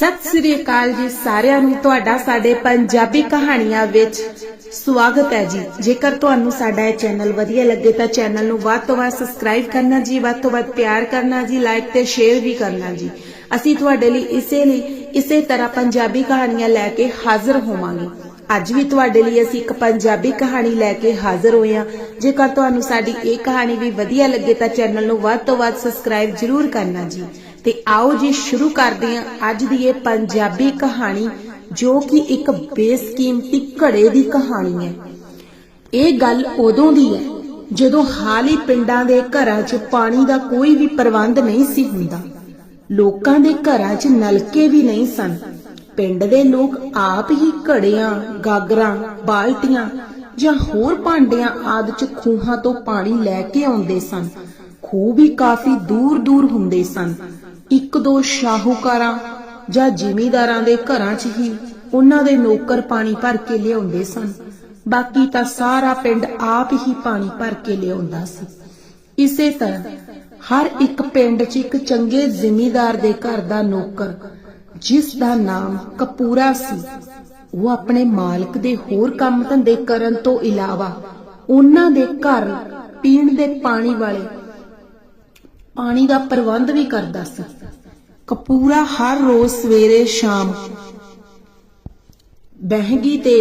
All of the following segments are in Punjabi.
ਸਤਿ ਸ੍ਰੀ ਅਕਾਲ ਜੀ ਸਾਰਿਆਂ ਨੂੰ, ਤੁਹਾਡਾ ਸਾਡੇ ਪੰਜਾਬੀ ਕਹਾਣੀਆਂ ਵਿੱਚ ਸਵਾਗਤ ਹੈ ਜੀ। ਜੇਕਰ ਤੁਹਾਨੂੰ ਸਾਡਾ ਇਹ ਚੈਨਲ ਵਧੀਆ ਲੱਗੇ ਤਾਂ ਚੈਨਲ ਨੂੰ ਵੱਧ ਤੋਂ ਵੱਧ ਸਬਸਕ੍ਰਾਈਬ ਕਰਨਾ ਜੀ, ਵੱਧ ਤੋਂ ਵੱਧ ਪਿਆਰ ਕਰਨਾ ਜੀ, ਲਾਈਕ ਤੇ ਸ਼ੇਅਰ ਵੀ ਕਰਨਾ ਜੀ। ਅਸੀਂ ਤੁਹਾਡੇ ਲਈ ਇਸੇ ਲਈ ਇਸੇ ਤਰ੍ਹਾਂ ਪੰਜਾਬੀ ਕਹਾਣੀਆਂ ਲੈ ਕੇ ਹਾਜ਼ਰ ਹੋਵਾਂਗੇ। ਅੱਜ ਵੀ ਤੁਹਾਡੇ ਲਈ ਅਸੀਂ ਇੱਕ ਪੰਜਾਬੀ ਕਹਾਣੀ ਲੈ ਕੇ ਹਾਜ਼ਰ ਹੋਏ ਹਾਂ। ਜੇਕਰ ਤੁਹਾਨੂੰ ਸਾਡੀ ਇਹ ਕਹਾਣੀ ਵੀ ਵਧੀਆ ਲੱਗੇ ਤਾਂ ਚੈਨਲ ਨੂੰ ਵੱਧ ਤੋਂ ਵੱਧ ਸਬਸਕ੍ਰਾਈਬ ਜ਼ਰੂਰ ਕਰਨਾ ਜੀ। ਤੇ ਆਓ ਜੀ ਸ਼ੁਰੂ ਕਰਦੇ ਹਾਂ ਅੱਜ ਦੀ ਇਹ ਪੰਜਾਬੀ ਕਹਾਣੀ, ਜੋ ਕਿ ਇੱਕ ਬੇਸਕੀਮਤੀ ਘੜੇ ਦੀ ਕਹਾਣੀ ਹੈ। ਇਹ ਗੱਲ ਉਦੋਂ ਦੀ ਹੈ, ਜਦੋਂ ਹਾਲੀ ਪਿੰਡਾਂ ਦੇ ਘਰਾਂ 'ਚ ਪਾਣੀ ਦਾ ਕੋਈ ਵੀ ਪ੍ਰਬੰਧ ਨਹੀਂ ਸੀ ਹੁੰਦਾ। ਲੋਕਾਂ ਦੇ ਘਰਾਂ 'ਚ ਨਲਕੇ ਵੀ ਨਹੀਂ ਸਨ। ਪਿੰਡ ਦੇ ਲੋਕ ਆਪ ਹੀ ਘੜਿਆਂ, ਗਾਗਰਾਂ, ਬਾਲਟੀਆਂ ਜਾਂ ਹੋਰ ਭਾਂਡਿਆਂ ਆਦਿ 'ਚ ਖੂਹਾਂ ਤੋਂ ਪਾਣੀ ਲੈ ਕੇ ਆਉਂਦੇ ਸਨ। ਖੂਹ ਵੀ ਕਾਫੀ ਦੂਰ ਦੂਰ ਹੁੰਦੇ ਸਨ। ਇੱਕ ਦੋ ਸ਼ਾਹੂਕਾਰਾਂ ਜਾਂ ਜ਼ਿਮੀਂਦਾਰਾਂ ਦੇ ਘਰਾਂ 'ਚ ਹੀ ਉਹਨਾਂ ਦੇ ਨੌਕਰ ਪਾਣੀ ਭਰ ਕੇ ਲਿਆਉਂਦੇ ਸਨ। ਬਾਕੀ ਤਾਂ ਸਾਰਾ ਪਿੰਡ ਆਪ ਹੀ ਪਾਣੀ ਭਰ ਕੇ ਲਿਆਉਂਦਾ ਸੀ। ਇਸੇ ਤਰ੍ਹਾਂ ਹਰ ਇੱਕ ਪਿੰਡ 'ਚ ਇੱਕ ਚੰਗੇ ਜ਼ਿਮੀਂਦਾਰ ਦੇ ਘਰ ਦਾ ਨੌਕਰ ਜਿਸ ਦਾ ਨਾਮ ਕਪੂਰਾ ਸੀ, ਉਹ ਆਪਣੇ ਮਾਲਕ ਦੇ ਹੋਰ ਕੰਮ ਧੰਦੇ ਕਰਨ ਤੋਂ ਇਲਾਵਾ ਉਹਨਾਂ ਦੇ ਘਰ ਪੀਣ ਦੇ ਪਾਣੀ ਵਾਲੇ ਪਾਣੀ ਦਾ ਪ੍ਰਬੰਧ ਵੀ ਕਰਦਾ ਸੀ। ਕਪੂਰਾ ਹਰ ਰੋਜ਼ ਸਵੇਰੇ ਸ਼ਾਮ ਬਹਿਗੀ ਤੇ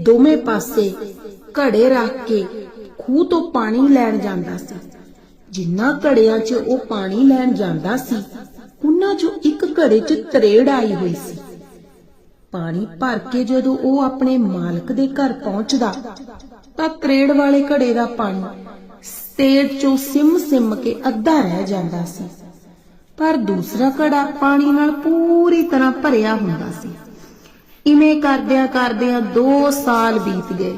ਦੋਵੇਂ ਪਾਸੇ ਘੜੇ ਰੱਖ ਕੇ ਖੂਹ ਤੋਂ ਪਾਣੀ ਲੈਣ ਜਾਂਦਾ ਸੀ। ਜਿੰਨਾ ਘੜਿਆਂ 'ਚ ਉਹ ਪਾਣੀ ਲੈਣ ਜਾਂਦਾ ਸੀ ਉਹਨਾਂ 'ਚੋਂ ਇੱਕ ਘੜੇ 'ਚ ਤਰੇੜ ਆਈ ਹੋਈ ਸੀ। ਪਾਣੀ ਭਰ ਕੇ ਜਦੋਂ ਉਹ ਆਪਣੇ ਮਾਲਕ ਦੇ ਘਰ ਪਹੁੰਚਦਾ, ਤਾਂ ਤਰੇੜ ਵਾਲੇ ਘੜੇ ਦਾ ਪਾਣੀ ਸਟੇਜ 'ਚੋਂ ਸਿਮ ਸਿਮ ਕੇ ਅੱਧਾ ਰਹਿ ਜਾਂਦਾ ਸੀ। ਪਰ ਦੂਸਰਾ ਘੜਾ ਪਾਣੀ ਨਾਲ ਪੂਰੀ ਤਰ੍ਹਾਂ ਭਰਿਆ ਹੁੰਦਾ ਸੀ। ਇਵੇਂ ਕਰਦਿਆਂ ਕਰਦਿਆਂ 2 ਸਾਲ ਬੀਤ ਗਏ।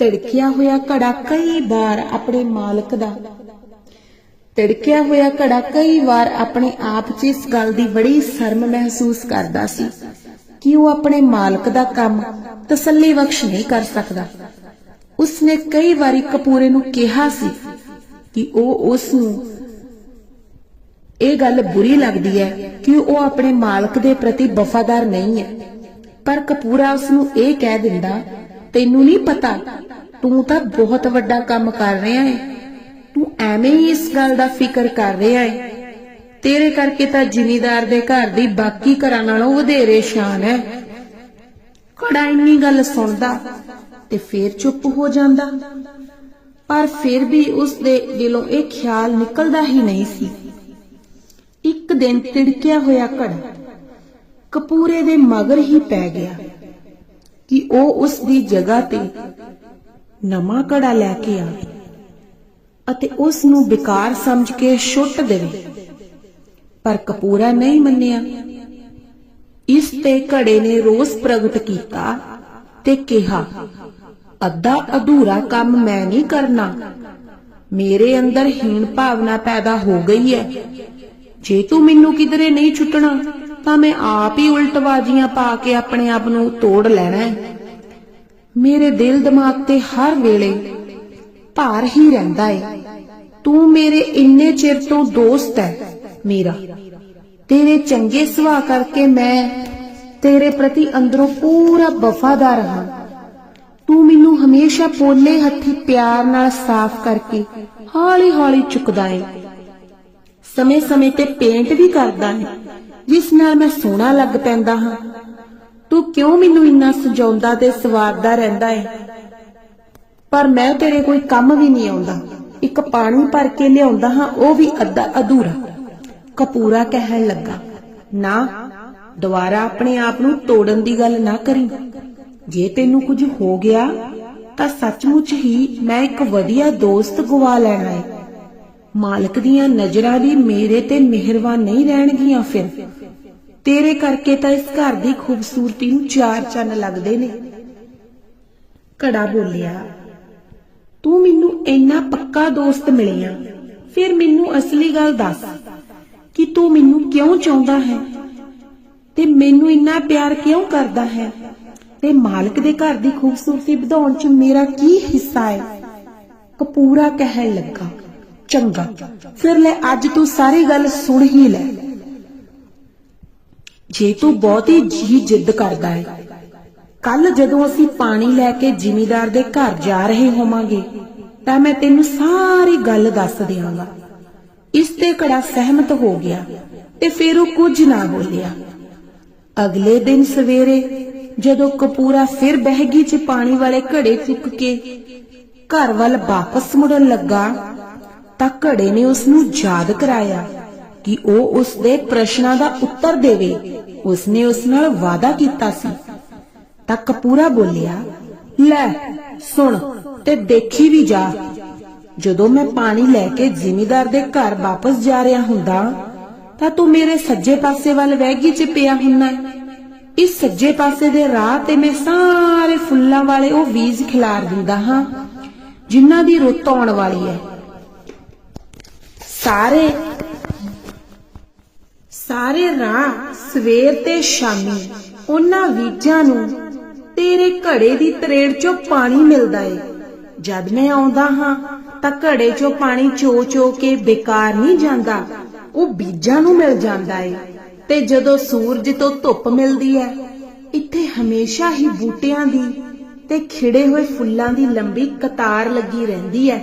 ਤੜਕਿਆ ਹੋਇਆ ਘੜਾ ਕਈ ਵਾਰ ਆਪਣੇ ਮਾਲਕ ਦਾ। ਤੜਕਿਆ ਹੋਇਆ ਘੜਾ ਕਈ ਵਾਰ ਆਪਣੇ ਆਪ 'ਚ ਇਸ ਗੱਲ ਦੀ ਬੜੀ ਸ਼ਰਮ ਮਹਿਸੂਸ ਕਰਦਾ ਸੀ ਕਿ ਉਹ ਆਪਣੇ ਮਾਲਕ ਦਾ ਕੰਮ ਤਸੱਲੀ ਬਖਸ਼ ਨਹੀਂ ਕਰ ਸਕਦਾ। ਉਸਨੇ ਕਈ ਵਾਰੀ ਕਪੂਰੇ ਨੂੰ ਕਿਹਾ ਸੀ ਕਿ ਉਹ ਉਸ ਨੂੰ ਇਹ ਗੱਲ ਬੁਰੀ ਲੱਗਦੀ ਹੈ ਕਿ ਉਹ ਆਪਣੇ ਮਾਲਕ ਦੇ ਪ੍ਰਤੀ ਵਫਾਦਾਰ ਨਹੀਂ ਹੈ। ਪਰ ਕਪੂਰਾ ਉਸ ਨੂੰ ਇਹ ਕਹਿ ਦਿੰਦਾ, ਤੈਨੂੰ ਨਹੀਂ ਪਤਾ, ਤੂੰ ਤਾਂ ਬਹੁਤ ਵੱਡਾ ਕੰਮ ਕਰ ਰਿਹਾ ਹੈ। ਤੂੰ ਐਵੇਂ ਹੀ ਇਸ ਗੱਲ ਦਾ ਫਿਕਰ ਕਰ ਰਿਹਾ ਹੈ। ਤੇਰੇ ਕਰਕੇ ਤਾਂ ਜ਼ਿਮੀਦਾਰ ਦੇ ਘਰ ਦੀ ਬਾਕੀ ਘਰਾਂ ਨਾਲੋਂ ਵਧੇਰੇ ਸ਼ਾਨ ਹੈ। ਕੜਾ ਇੰਨੀ ਗੱਲ ਸੁਣਦਾ ਤੇ ਫੇਰ ਚੁੱਪ ਹੋ ਜਾਂਦਾ। ਪਰ ਫਿਰ ਵੀ ਉਸ ਦੇ ਦਿਲੋਂ ਇਹ ਖਿਆਲ ਨਿਕਲਦਾ ਹੀ ਨਹੀਂ ਸੀ। ਇੱਕ ਦਿਨ ਤਿੜਕਿਆ ਹੋਇਆ ਘੜਾ ਕਪੂਰੇ ਦੇ ਮਗਰ ਹੀ ਪੈ ਗਿਆ ਕਿ ਉਹ ਉਸ ਦੀ ਜਗ੍ਹਾ ਤੇ ਨਵਾਂ ਘੜਾ ਲੈ ਕੇ ਆਵੇ ਅਤੇ ਉਸ ਨੂੰ ਵਿਕਾਰ ਸਮਝ ਕੇ ਛੁੱਟ ਦੇਵੇ। ਪਰ ਕਪੂਰਾ ਨਹੀਂ ਮੰਨਿਆ। ਇਸ ਤੇ ਘੜੇ ਨੇ ਰੋਸ ਪ੍ਰਗਟ ਕੀਤਾ ਤੇ ਕਿਹਾ, ਅੱਧਾ ਅਧੂਰਾ ਕੰਮ ਮੈਂ ਨਹੀਂ ਕਰਨਾ। ਮੇਰੇ ਅੰਦਰ ਹੀਣ ਭਾਵਨਾ ਪੈਦਾ ਹੋ ਗਈ ਹੈ। ਜੇ ਤੂੰ ਮੈਨੂੰ ਕਿਧਰੇ ਨਹੀਂ ਛੁੱਟਣਾ, ਤਾਂ ਮੈਂ ਆਪ ਹੀ ਉਲਟਬਾਜ਼ੀਆਂ ਪਾ ਕੇ ਆਪਣੇ ਆਪ ਨੂੰ ਤੋੜ ਲੈਣਾ ਹੈ। ਮੇਰੇ ਦਿਲ ਦਿਮਾਗ ਤੇ ਹਰ ਵੇਲੇ ਭਾਰ ਹੀ ਰਹਿੰਦਾ ਏ। ਤੂੰ ਮੇਰੇ ਇੰਨੇ ਚਿਰ ਤੋਂ ਦੋਸਤ ਹੈ ਮੇਰਾ। ਤੇਰੇ ਚੰਗੇ ਸੁਭਾਅ ਕਰਕੇ ਮੈਂ ਤੇਰੇ ਪ੍ਰਤੀ ਅੰਦਰੋਂ ਪੂਰਾ ਵਫਾਦਾਰ ਹਾਂ। ਤੂੰ ਮੈਨੂੰ ਹਮੇਸ਼ਾ ਪੋਲੇ ਹੱਥੀ ਪਿਆਰ ਨਾਲ ਸਾਫ਼ ਕਰਕੇ ਹੌਲੀ-ਹੌਲੀ ਚੁੱਕਦਾ ਏ। ਸਮੇਂ-ਸਮੇਂ ਤੇ ਪੇਂਟ ਵੀ ਕਰਦਾ ਹੈ ਜਿਸ ਨਾਲ ਮੈਂ ਸੋਹਣਾ ਲੱਗ ਪੈਂਦਾ ਹਾਂ। ਤੂੰ ਕਿਉਂ ਮੈਨੂੰ ਇੰਨਾ ਸਜਾਉਂਦਾ ਤੇ ਸਵਾਰਦਾ ਰਹਿੰਦਾ ਏ? ਪਰ ਮੈਂ ਤੇਰੇ ਕੋਈ ਕੰਮ ਵੀ ਨਹੀਂ ਆਉਂਦਾ। ਇੱਕ ਪਾਣੀ ਭਰ ਕੇ ਲਿਆਉਂਦਾ ਹਾਂ, ਉਹ ਵੀ ਅੱਧਾ ਅਧੂਰਾ। ਕਪੂਰਾ ਕਹਿਣ ਲੱਗਾ, ਨਾ ਦੁਬਾਰਾ ਆਪਣੇ ਆਪ ਨੂੰ ਤੋੜਨ ਦੀ ਗੱਲ ਨਾ ਕਰੀ। ਜੇ ਤੈਨੂੰ ਕੁਝ ਹੋ ਗਿਆ, ਤਾਂ ਸੱਚਮੁੱਚ ਹੀ ਮੈਂ ਇੱਕ ਵਧੀਆ ਦੋਸਤ ਗਵਾ ਲੈਣਾ ਹੈ ਮਾਲਕ ਦੀਆਂ ਨਜ਼ਰਾਂ ਵੀ ਮੇਰੇ ਤੇ ਮਿਹਰਬਾਨ ਨਹੀਂ ਰਹਿਣਗੀਆਂ ਫਿਰ। ਤੇਰੇ ਕਰਕੇ ਤਾਂ ਇਸ ਘਰ ਦੀ ਖੂਬਸੂਰਤੀ ਨੂੰ ਚਾਰ ਚੰਨ ਲੱਗਦੇ ਨੇ। ਘੜਾ ਬੋਲਿਆ, ਤੂੰ ਮੈਨੂੰ ਇੰਨਾ ਪੱਕਾ ਦੋਸਤ ਮਿਲਿਆ। ਫਿਰ ਮੈਨੂੰ ਅਸਲੀ ਗੱਲ ਦੱਸ ਕਿ ਤੂੰ ਮੈਨੂੰ ਕਿਉਂ ਚਾਹੁੰਦਾ ਹੈ? ਤੇ ਮੈਨੂੰ ਇੰਨਾ ਪਿਆਰ ਕਿਉਂ ਕਰਦਾ ਹੈ? ਤੇ ਮਾਲਕ ਦੇ ਘਰ ਦੀ ਖੂਬਸੂਰਤੀ ਵਧਾਉਣ 'ਚ ਮੇਰਾ ਕੀ ਹਿੱਸਾ ਹੈ? ਕਪੂਰਾ ਕਹਿਣ ਲੱਗਾ, ਚੰਗਾ, ਫਿਰ ਲੈ ਅੱਜ ਤੂੰ ਸਾਰੀ ਗੱਲ ਸੁਣ ਹੀ ਲੈ। ਜੇ ਤੂੰ ਬਹੁਤੀ ਜੀ ਜਿੱਦ ਕਰਦਾ ਹੈ, ਕੱਲ ਜਦੋਂ ਅਸੀਂ ਪਾਣੀ ਲੈ ਕੇ ਜ਼ਿਮੀਦਾਰ ਦੇ ਘਰ ਜਾ ਰਹੇ ਹੋਵਾਂਗੇ, ਤਾਂ ਮੈਂ ਤੈਨੂੰ ਸਾਰੀ ਗੱਲ ਦੱਸ ਦਿਆਂਗਾ। ਇਸ ਤੇ ਕੜਾ ਸਹਿਮਤ ਹੋ ਗਿਆ ਤੇ ਫਿਰ ਉਹ ਕੁਝ ਨਾ ਬੋਲਿਆ। ਅਗਲੇ ਦਿਨ ਸਵੇਰੇ ਜਦੋਂ ਕਪੂਰਾ ਫਿਰ ਬਹਿਗੀ 'ਚ ਪਾਣੀ ਵਾਲੇ ਘੜੇ ਚੁੱਕ ਕੇ ਘਰ ਵੱਲ ਵਾਪਸ ਮੁੜਨ ਲੱਗਾ ਤਾਂ ਘੜੇ ਨੇ ਉਸ ਨੂੰ ਯਾਦ ਕਰਾਇਆ ਕਿ ਉਹ ਉਸ ਦੇ ਪ੍ਰਸ਼ਨਾਂ ਦਾ ਉੱਤਰ ਦੇਵੇ। ਉਸ ਨੇ ਉਸ ਨਾਲ ਵਾਅਦਾ ਕੀਤਾ ਸੀ। ਤਾਂ ਕਪੂਰਾ ਬੋਲਿਆ, ਲੈ, ਸੁਣ ਤੇ ਦੇਖੀ ਵੀ ਜਾ। ਜਦੋਂ ਮੈਂ ਪਾਣੀ ਲੈ ਕੇ ਜ਼ਿਮੀਦਾਰ ਦੇ ਘਰ ਵਾਪਸ ਜਾ ਰਿਹਾ ਹੁੰਦਾ ਤਾਂ ਤੂੰ ਮੇਰੇ ਸੱਜੇ ਪਾਸੇ ਵੱਲ ਵਹਿਗੀ 'ਚ ਪਿਆ ਹੁੰਨਾ ਹੈ। ਇਸ ਸੱਜੇ ਪਾਸੇ ਦੇ ਰਾਹ ਤੇ ਮੈਂ ਸਾਰੇ ਫੁੱਲਾਂ ਵਾਲੇ ਉਹ ਬੀਜ ਖਿਲਾਰ ਦਿੰਦਾ ਹਾਂ, ਜਿਨ੍ਹਾਂ ਦੀ ਰੁੱਤ ਆਉਣ ਵਾਲੀ ਹੈ। ਸਾਰੇ ਸਾਰੇ ਰਾਹ ਸਵੇਰ ਤੇ ਸ਼ਾਮੀ ਉਹਨਾਂ ਬੀਜਾਂ ਨੂੰ ਤੇਰੇ ਘੜੇ ਦੀ ਤਰੇੜ ਚੋਂ ਪਾਣੀ ਮਿਲਦਾ ਏ। ਜਦ ਮੈਂ ਆਉਂਦਾ ਹਾਂ ਤਾਂ ਘੜੇ ਚੋਂ ਪਾਣੀ ਚੋ ਚੋ ਕੇ ਬੇਕਾਰ ਨਹੀਂ ਜਾਂਦਾ। ਉਹ ਬੀਜਾਂ ਨੂੰ ਮਿਲ ਜਾਂਦਾ ਏ। ਤੇ ਜਦੋਂ ਸੂਰਜ ਤੋਂ ਧੁੱਪ ਮਿਲਦੀ ਹੈ, ਇੱਥੇ ਹਮੇਸ਼ਾ ਹੀ ਬੂਟਿਆਂ ਦੀ ਤੇ ਖਿੜੇ ਹੋਏ ਫੁੱਲਾਂ ਦੀ ਲੰਬੀ ਕਤਾਰ ਲੱਗੀ ਰਹਿੰਦੀ ਹੈ,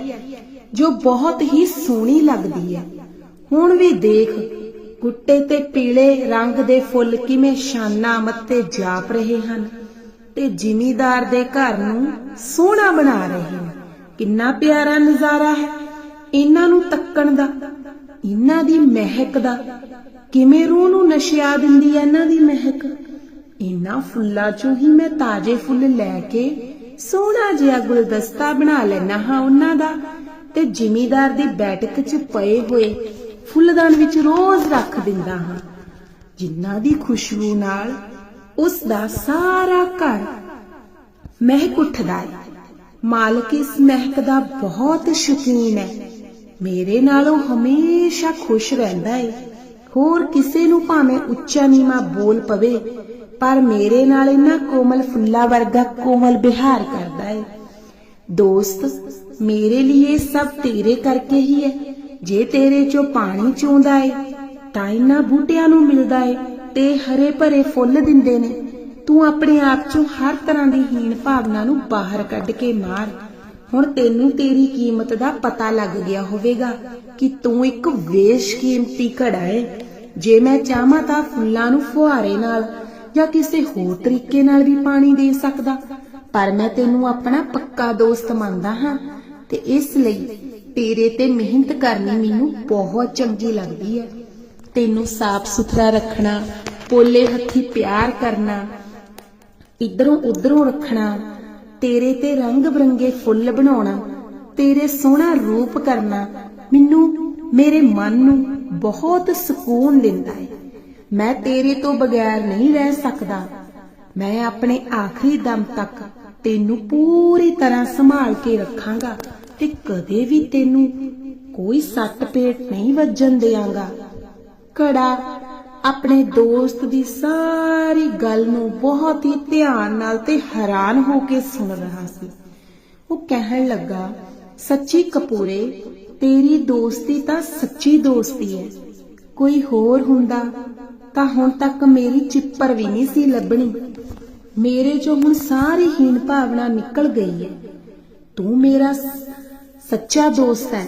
ਜੋ ਬਹੁਤ ਹੀ ਸੋਹਣੀ ਲੱਗਦੀ ਹੈ। ਹੁਣ ਵੀ ਦੇਖ, ਗੁੱਟੇ ਤੇ ਪੀਲੇ ਰੰਗ ਦੇ ਫੁੱਲ ਕਿਵੇਂ ਸ਼ਾਨਾ ਮੱਤੇ ਜਾਪ ਰਹੇ ਹਨ ਤੇ ਜ਼ਿਮੀਦਾਰ ਦੇ ਘਰ ਨੂੰ ਸੋਹਣਾ ਬਣਾ ਰਹੇ ਹਨ। ਕਿੰਨਾ ਪਿਆਰਾ ਨਜ਼ਾਰਾ ਹੈ ਇਹਨਾਂ ਨੂੰ ਤੱਕਣ ਦਾ। ਇਹਨਾਂ ਦੀ ਮਹਿਕ ਦਾ ਕਿਵੇਂ ਰੂਹ ਨੂੰ ਨਸ਼ਿਆ ਦਿੰਦੀ ਹੈ ਇਹਨਾਂ ਦੀ ਮਹਿਕ? ਇਹਨਾਂ ਫੁੱਲਾਂ ਚੋਂ ਹੀ ਮੈਂ ਤਾਜ਼ੇ ਫੁੱਲ ਲੈ ਕੇ ਸੋਹਣਾ ਜਿਹਾ ਗੁਲਦਸਤਾ ਬਣਾ ਲੈਣਾ ਹਾਂ ਉਹਨਾਂ ਦਾ। ਤੇ ਜ਼ਿਮੀਦਾਰ ਦੀ ਬੈਠਕ 'ਚ ਪਏ ਹੋਏ ਫੁੱਲਦਾਨ ਵਿੱਚ ਰੋਜ਼ ਰੱਖ ਦਿੰਦਾ ਹਾਂ। ਜਿਨ੍ਹਾਂ ਦੀ ਖੁਸ਼ਬੂ ਨਾਲ ਉਸ ਦਾ ਸਾਰਾ ਘਰ ਮਹਿਕ ਉੱਠਦਾ ਹੈ ਮਾਲਕ ਇਸ ਮਹਿਕ ਦਾ ਬਹੁਤ ਸ਼ੌਕੀਨ ਹੈ ਮੇਰੇ ਨਾਲੋਂ ਹਮੇਸ਼ਾ ਖੁਸ਼ ਰਹਿੰਦਾ ਹੈ ਹੋਰ ਕਿਸੇ ਨੂੰ ਭਾਵੇਂ ਉੱਚਾ ਨੀਵਾਂ ਬੋਲ ਪਵੇ, ਪਰ ਮੇਰੇ ਨਾਲ ਇਹਨਾਂ ਕੋਮਲ ਫੁੱਲਾਂ ਵਰਗਾ ਕੋਮਲ ਬਿਹਾਰ ਕਰਦਾ ਹੈ ਦੋਸਤ, ਮੇਰੇ ਲਈ ਇਹ ਸਭ ਤੇਰੇ ਕਰਕੇ ਹੀ ਹੈ ਜੇ ਤੇਰੇ ਚੋਂ ਪਾਣੀ ਚੋਂਦਾ ਏ, ਤਾਂ ਇਹਨਾਂ ਬੂਟਿਆਂ ਨੂੰ ਮਿਲਦਾ ਏ। ਤੇ ਹਰੇ ਭਰੇ ਫੁੱਲ ਦਿੰਦੇ ਨੇ। ਤੂੰ ਆਪਣੇ ਆਪ ਚੋਂ ਹਰ ਤਰ੍ਹਾਂ ਦੀ ਹੀਣ ਭਾਵਨਾ ਨੂੰ ਬਾਹਰ ਕੱਢ ਕੇ ਮਾਰ। ਹੁਣ ਤੈਨੂੰ ਤੇਰੀ ਕੀਮਤ ਦਾ ਪਤਾ ਲੱਗ ਗਿਆ ਹੋਵੇਗਾ ਕਿ ਤੂੰ ਇੱਕ ਬੇਸ਼ਕੀਮਤੀ ਘੜਾ ਏ। ਜੇ ਮੈਂ ਚਾਹਾਂ ਤਾਂ ਫੁੱਲਾਂ ਨੂੰ ਫੁਹਾਰੇ ਨਾਲ ਜਾਂ ਕਿਸੇ ਹੋਰ ਤਰੀਕੇ ਨਾਲ ਵੀ ਪਾਣੀ ਦੇ ਸਕਦਾ, ਪਰ ਮੈਂ ਤੈਨੂੰ ਆਪਣਾ ਪੱਕਾ ਦੋਸਤ ਮੰਨਦਾ ਹਾਂ ਤੇ ਇਸ ਲਈ ਤੇਰੇ ਤੇ ਮਿਹਨਤ ਕਰਨੀ ਮੈਨੂੰ ਬਹੁਤ ਚੰਗੀ ਲੱਗਦੀ ਹੈ। ਤੈਨੂੰ ਸਾਫ਼ ਸੁਥਰਾ ਰੱਖਣਾ, ਪੋਲੇ ਹੱਥੀ ਪਿਆਰ ਕਰਨਾ ਇਧਰੋਂ ਉਧਰੋਂ ਰੱਖਣਾ ਤੇਰੇ ਤੇ ਰੰਗ ਬਰੰਗੇ ਫੁੱਲ ਬਣਾਉਣਾ, ਤੇਰੇ ਸੋਹਣਾ ਰੂਪ ਕਰਨਾ, ਮੈਨੂੰ ਮੇਰੇ ਮਨ ਨੂੰ ਬਹੁਤ ਸਕੂਨ ਦਿੰਦਾ ਹੈ ਮੈਂ ਤੇਰੇ ਤੋਂ ਬਗੈਰ ਨਹੀਂ ਰਹਿ ਸਕਦਾ। ਮੈਂ ਆਪਣੇ ਆਖਰੀ ਦਮ ਤੱਕ ਤੈਨੂੰ ਪੂਰੀ ਤਰ੍ਹਾਂ ਸੰਭਾਲ ਕੇ ਰੱਖਾਂਗਾ ਤੇ ਕਦੇ ਵੀ ਤੈਨੂੰ ਕੋਈ ਸੱਟ ਪੇਟ ਨਹੀਂ ਵੱਜਣ ਦਿਆਂਗਾ। ਘੜਾ ਆਪਣੇ ਦੋਸਤ ਦੀ ਸਾਰੀ ਗੱਲ ਨੂੰ ਬਹੁਤ ਹੀ ਧਿਆਨ ਨਾਲ ਤੇ ਹੈਰਾਨ ਹੋ ਕੇ ਸੁਣ ਰਿਹਾ ਸੀ। ਉਹ ਕਹਿਣ ਲੱਗਾ, ਸੱਚੀ ਕਪੂਰੇ, ਤੇਰੀ ਦੋਸਤੀ ਤਾਂ ਸੱਚੀ ਦੋਸਤੀ ਹੈ। ਕੋਈ ਹੋਰ ਹੁੰਦਾ ਤਾਂ ਹੁਣ ਤੱਕ ਮੇਰੀ ਚਿੱਪਰ ਵੀ ਨਹੀਂ ਸੀ ਲੱਭਣੀ। ਮੇਰੇ ਚੋਂ ਹੁਣ ਸਾਰੀ ਹੀਣ ਭਾਵਨਾ ਨਿਕਲ ਗਈ ਹੈ। ਤੂੰ ਮੇਰਾ ਸੱਚਾ ਦੋਸਤ ਹੈ।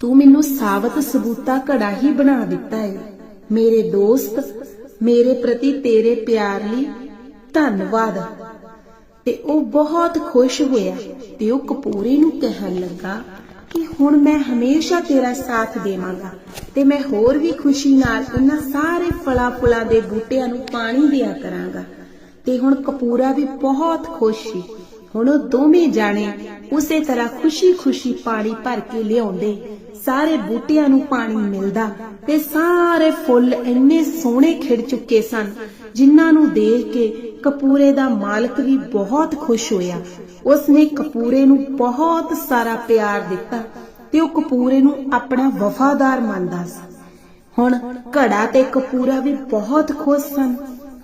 ਤੂੰ ਮੈਨੂੰ ਸਾਬਤ ਸਬੂਤਾ ਘੜਾ ਹੀ ਬਣਾ ਦਿੱਤਾ ਹੈ। ਮੇਰੇ ਦੋਸਤ, ਮੇਰੇ ਪ੍ਰਤੀ ਤੇਰੇ ਪਿਆਰ ਲਈ ਧੰਨਵਾਦ। ਤੇ ਉਹ ਬਹੁਤ ਖੁਸ਼ ਹੋਇਆ ਤੇ ਉਹ ਕਪੂਰੇ ਨੂੰ ਕਹਿਣ ਲੱਗਾ ਕਿ ਹੁਣ ਮੈਂ ਹਮੇਸ਼ਾ ਤੇਰਾ ਸਾਥ ਦੇਵਾਂਗਾ ਤੇ ਮੈਂ ਹੋਰ ਵੀ ਖੁਸ਼ੀ ਨਾਲ ਇਹਨਾਂ ਸਾਰੇ ਫਲਾਂ ਫੁੱਲਾਂ ਦੇ ਬੂਟਿਆਂ ਨੂੰ ਪਾਣੀ ਦਿਆ ਕਰਾਂਗਾ। ਤੇ ਹੁਣ ਕਪੂਰਾ ਵੀ ਬਹੁਤ ਖੁਸ਼ ਸੀ। ਹੁਣ ਉਹ ਦੋਵੇਂ ਜਾਣੇ ਉਸੇ ਤਰ੍ਹਾਂ ਖੁਸ਼ੀ-ਖੁਸ਼ੀ ਪਾਣੀ ਭਰ ਕੇ ਲਿਆਉਂਦੇ ਸਾਰੇ ਬੂਟਿਆਂ ਨੂੰ ਪਾਣੀ ਮਿਲਦਾ ਤੇ ਸਾਰੇ ਫੁੱਲ ਇੰਨੇ ਸੋਹਣੇ ਖਿੜ ਚੁੱਕੇ ਸਨ, ਜਿਨ੍ਹਾਂ ਨੂੰ ਦੇਖ ਕੇ ਕਪੂਰੇ ਦਾ ਮਾਲਕ ਵੀ ਬਹੁਤ ਖੁਸ਼ ਹੋਇਆ। ਉਸ ਨੇ ਕਪੂਰੇ ਨੂੰ ਬਹੁਤ ਸਾਰਾ ਪਿਆਰ ਦਿੱਤਾ ਤੇ ਉਹ ਕਪੂਰੇ ਨੂੰ ਆਪਣਾ ਵਫਾਦਾਰ ਮੰਨਦਾ ਸੀ। ਹੁਣ ਘੜਾ ਤੇ ਕਪੂਰਾ ਵੀ ਬਹੁਤ ਖੁਸ਼ ਸਨ।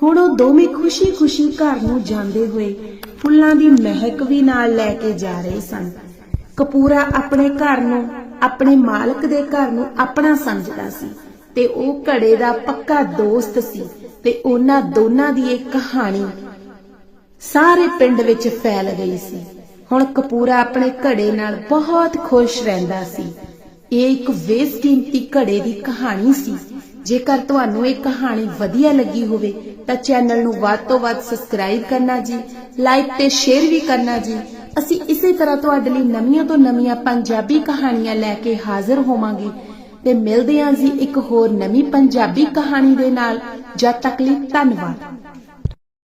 ਹੁਣ ਉਹ ਦੋਵੇਂ ਖੁਸ਼ੀ-ਖੁਸ਼ੀ ਘਰ ਨੂੰ ਜਾਂਦੇ ਹੋਏ ਫੁੱਲਾਂ ਦੀ ਮਹਿਕ ਵੀ ਨਾਲ ਲੈ ਕੇ ਜਾ ਰਹੇ ਸਨ। ਕਪੂਰਾ ਆਪਣੇ ਘਰ ਨੂੰ ਆਪਣੇ ਮਾਲਕ ਦੇ ਘਰ ਨੂੰ ਆਪਣਾ ਸਮਝਦਾ ਸੀ ਤੇ ਉਹ ਘੜੇ ਦਾ ਪੱਕਾ ਦੋਸਤ ਸੀ ਤੇ ਉਹਨਾਂ ਦੋਨਾਂ ਦੀ ਇਹ ਕਹਾਣੀ ਸਾਰੇ ਪਿੰਡ ਵਿੱਚ ਫੈਲ ਗਈ ਸੀ। ਹੁਣ ਕਪੂਰਾ ਆਪਣੇ ਘੜੇ ਨਾਲ ਬਹੁਤ ਖੁਸ਼ ਰਹਿੰਦਾ ਸੀ। ਇਹ ਇੱਕ ਬੇਸਕੀਮਤੀ ਘੜੇ ਦੀ ਕਹਾਣੀ ਸੀ। ਜੇਕਰ ਤੁਹਾਨੂੰ ਇਹ ਕਹਾਣੀ ਵਧੀਆ ਲੱਗੀ ਹੋਵੇ ਤਾਂ ਚੈਨਲ ਨੂੰ ਵੱਧ ਤੋਂ ਵੱਧ ਸਬਸਕ੍ਰਾਈਬ ਕਰਨਾ ਜੀ, ਲਾਈਕ ਤੇ ਸ਼ੇਅਰ ਵੀ ਕਰਨਾ ਜੀ। ਅਸੀਂ ਇਸੇ ਤਰ੍ਹਾਂ ਤੁਹਾਡੇ ਲਈ ਨਵੀਆਂ ਤੋਂ ਨਵੀਆਂ ਪੰਜਾਬੀ ਕਹਾਣੀਆਂ ਲੈ ਕੇ ਹਾਜ਼ਰ ਹੋਵਾਂਗੇ। ਤੇ ਮਿਲਦੇ ਹਾਂ ਜੀ ਇੱਕ ਹੋਰ ਨਵੀਂ ਪੰਜਾਬੀ ਕਹਾਣੀ ਦੇ ਨਾਲ। ਜਦ ਤੱਕ ਲਈ ਧੰਨਵਾਦ।